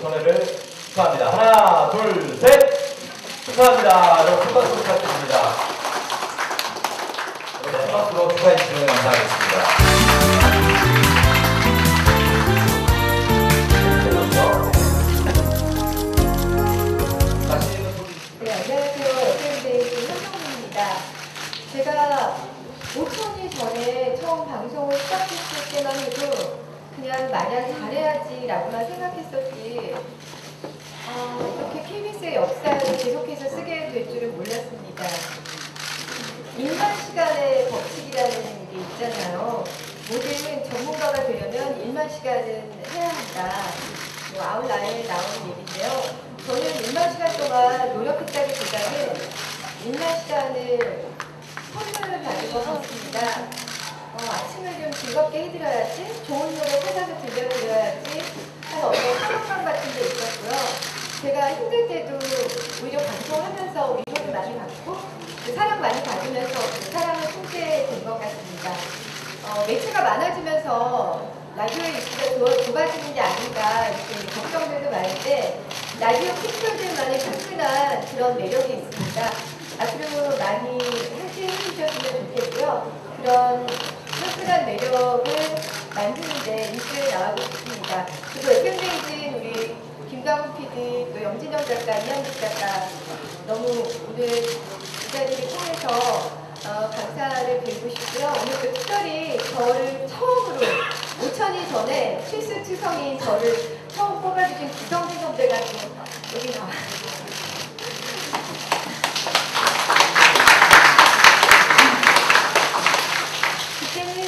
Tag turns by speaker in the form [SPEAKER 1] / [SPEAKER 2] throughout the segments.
[SPEAKER 1] 전회를 축하합니다. 하나, 둘, 셋! 축하합니다. 여러분, 큰 박수 부탁드립니다. 여러분, 큰 박수로 축하해 주시면 감사하겠습니다.
[SPEAKER 2] 네. 제가 5천일 전에 처음 방송을 시작했을 때만 해도 그냥 마냥 잘해야지라고만 생각했었지 아, 이렇게 KBS의 역사를 계속해서 쓰게 될 줄은 몰랐습니다. 일만 시간의 법칙이라는 게 있잖아요. 모든 전문가가 되려면 일만 시간은 해야 한다. 뭐 아웃라인에 나오는 얘기인데요. 저는 일만 시간 동안 노력했다기보다는 일만 시간을 선물을 받은 것 같습니다. 어, 아침을 좀 즐겁게 해드려야지, 좋은 노래 찾아서 들려드려야지 하는 어떤 사랑감 같은 게 있었고요. 제가 힘들 때도 오히려 방송하면서 위로를 많이 받고 그 사랑 많이 받으면서 그 사랑을 품게 된것 같습니다. 어, 매체가 많아지면서 라디오의 좁- 좁아지는 게 아닌가 이렇게 걱정들도 많은데 라디오 피플들만의 독특한 그런 매력이 있습니다. 앞으로 많이 함께 해주셨으면 좋겠고요. 그런 독특한 매력을 만드는데 일주일 나가고 싶습니다. 그리고 FM데이진 우리 김강훈 PD, 또 영진영 작가, 이한식 작가 너무 오늘 이 자리를 통해서 어, 감사를 드리고 싶고요. 오늘 또 특별히 저를 처음으로 5천이 전에 실수 투성인 저를 처음 뽑아주신 구성진 선배가 여기 나와.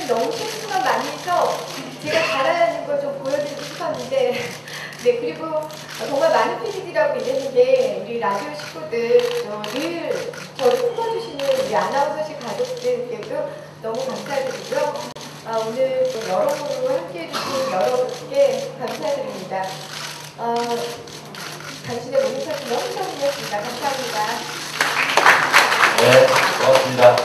[SPEAKER 2] 그때는 너무 실수가 많이 해서 제가 잘하는 걸 좀 보여드리고 싶었는데 네 그리고 정말 많은 PD들하고 일했는데 우리 라디오 식구들 어, 늘 저를 품어주시는 우리 아나운서실 가족들께도 너무 감사드리고요. 아, 오늘 또 여러모로 함께해 주신 여러분께 감사드립니다. 어, 당신의 모니터도 너무 처음이었습니다. 감사합니다.
[SPEAKER 1] 네, 고맙습니다.